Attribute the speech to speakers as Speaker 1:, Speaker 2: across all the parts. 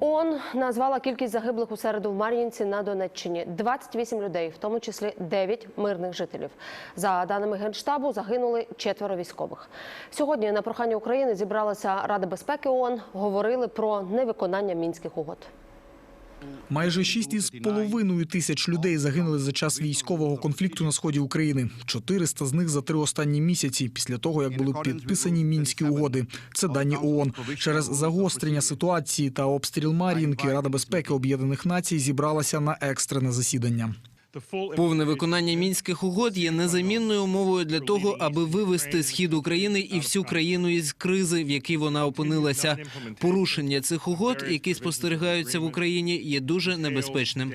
Speaker 1: ООН назвала кількість загиблих у середу в Мар'їнці на Донеччині. 28 людей, в тому числі 9 мирних жителів. За даними Генштабу, загинули четверо військових. Сьогодні на прохання України зібралася Рада безпеки ООН. Говорили про невиконання мінських угод.
Speaker 2: Майже 6,5 тисяч людей загинули за час військового конфлікту на сході України. 400 з них за три останні місяці після того, як були підписані мінські угоди. Це дані ООН. Через загострення ситуації та обстріл Мар'їнки Рада безпеки Об'єднаних Націй зібралася на екстрене засідання.
Speaker 3: Повне виконання мінських угод є незамінною умовою для того, аби вивести схід України і всю країну із кризи, в якій вона опинилася. Порушення цих угод, які спостерігаються в Україні, є дуже небезпечним.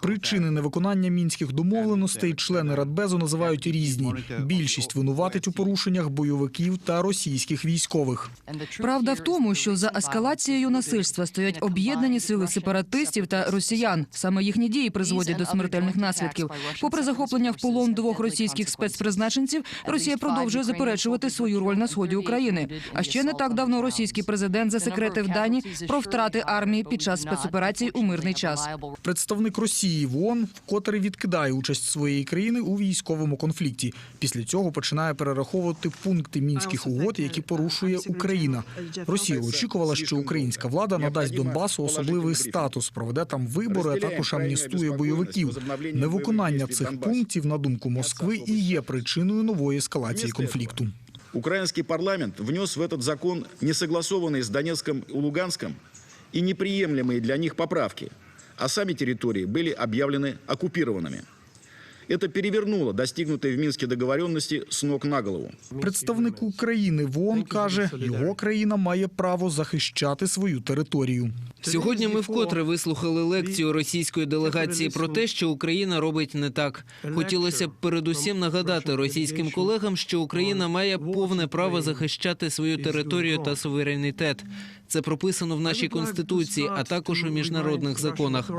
Speaker 2: Причини невиконання мінських домовленостей члени Радбезу називають різні. Більшість винуватить у порушеннях бойовиків та російських військових.
Speaker 4: Правда в тому, що за ескалацією насильства стоять об'єднані сили сепаратистів та росіян. Саме їхні дії призводять до смертельних наслідків. Попри захоплення в полон двох російських спецпризначенців, Росія продовжує заперечувати свою роль на сході України. А ще не так давно російський президент засекретив дані про втрати армії під час спецоперацій у мирний час.
Speaker 2: Представник Росії в ООН вкотре відкидає участь своєї країни у військовому конфлікті. Після цього починає перераховувати пункти мінських угод, які порушує Україна. Росія очікувала, що українська влада надасть Донбасу особливий статус, проведе там вибори, а також амністує бойовиків. Невиконання цих пунктів, на думку Москви, і є причиною нової ескалації конфлікту.
Speaker 5: Украинский парламент внес в этот закон несогласованные с Донецком и Луганском и неприемлемые для них поправки, а сами территории были объявлены оккупированными. Это перевернуло достигнутые в Минске договоренности с ног на голову.
Speaker 2: Представник України в ООН каже, його країна має право захищати свою територію.
Speaker 3: Сьогодні ми вкотре вислухали лекцію російської делегації про те, що Україна робить не так. Хотілося б передусім нагадати російським колегам, що Україна має повне право захищати свою територію та суверенітет. Це прописано в нашій конституції, а також у міжнародних законах.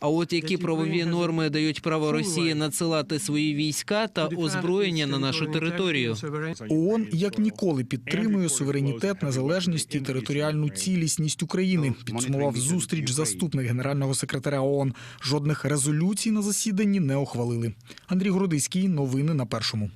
Speaker 3: А от які правові норми дають право Росії надсилати свої війська та озброєння на нашу територію?
Speaker 2: ООН як ніколи підтримує суверенітет, незалежність і територіальну цілісність України. Підсумував зустріч заступник генерального секретаря ООН. Жодних резолюцій на засіданні не ухвалили. Андрій Грудиський. Новини на першому.